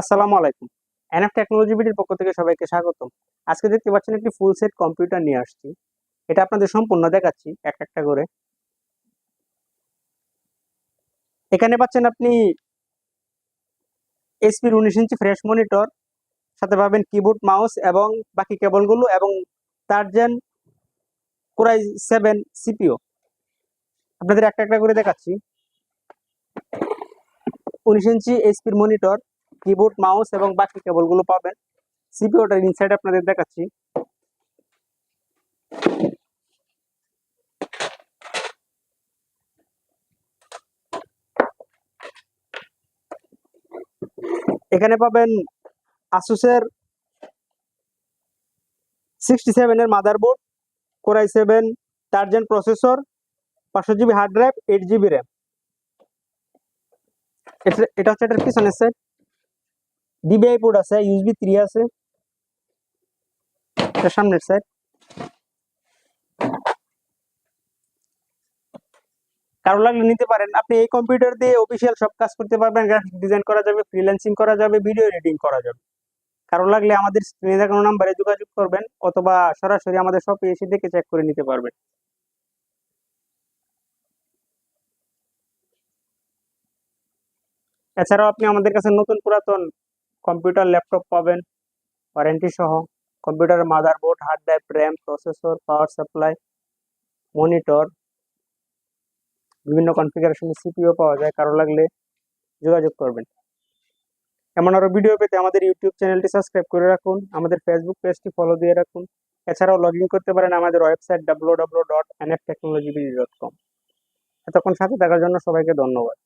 আসসালামু আলাইকুম। NF technology বিডির পক্ষ থেকে সবাইকে স্বাগতম। আজকে দেখতে পাচ্ছেন একটি ফুল সেট কম্পিউটার নিয়ে আসছি। এটা আপনাদের সম্পূর্ণ দেখাচ্ছি, এক একটা করে। এখানে পাচ্ছেন আপনি এসপির উনিশ ইঞ্চি ফ্রেশ মনিটর সাথে পাবেন কিবোর্ড মাউস এবং বাকি কেবলগুলো এবং টার্জেন কোরাই সেভেন সিপিও আপনাদের একটা একটা করে দেখাচ্ছি। উনিশ ইঞ্চি এসপির মনিটর কিবোর্ড মাউস এবং বাকি কেবলগুলো পাবেন। সিপিওটার ইনসাইড আপনাদের দেখাচ্ছি। এখানে পাবেন আসুসের সিক্সটি সেভেনের মাদারবোর্ড কোরাই সেভেন টার্জেন প্রসেসর পাঁচশো GB hard drive eight GB RAM এটা- হচ্ছে এটার পিছনের সাইড ডিবিআই পোর্ট আছে ইউএসবি থ্রি আছে। এটা সামনের সাইড কারও লাগলে নিতে পারেন। আপনি এই কম্পিউটার দিয়ে অফিসিয়াল সব কাজ করতে পারবেন। গ্রাফিক ডিজাইন করা যাবে ফ্রিল্যান্সিং করা যাবে ভিডিও এডিটিং করা যাবে। কারও লাগলে আমাদের স্ক্রিনে দেখানো নাম্বারে যোগাযোগ করবেন, অথবা সরাসরি আমাদের শপে এসে দেখে চেক করে নিতে পারবেন। এছাড়াও আপনি আমাদের কাছে নতুন পুরাতন কম্পিউটার ল্যাপটপ পাবেন ওয়ারেন্টি সহ। কম্পিউটারের motherboard hard drive RAM processor power supply monitor বিভিন্ন কনফিগারেশনের সিপিও পাওয়া যায়। কারও লাগলে যোগাযোগ করবেন। এমন আরও ভিডিও পেতে আমাদের ইউটিউব চ্যানেলটি সাবস্ক্রাইব করে রাখুন। আমাদের ফেসবুক পেজটি ফলো দিয়ে রাখুন। এছাড়াও লগ ইন করতে পারেন আমাদের website W W dot N F technology dot com এতক্ষণ সাথে থাকার জন্য সবাইকে ধন্যবাদ।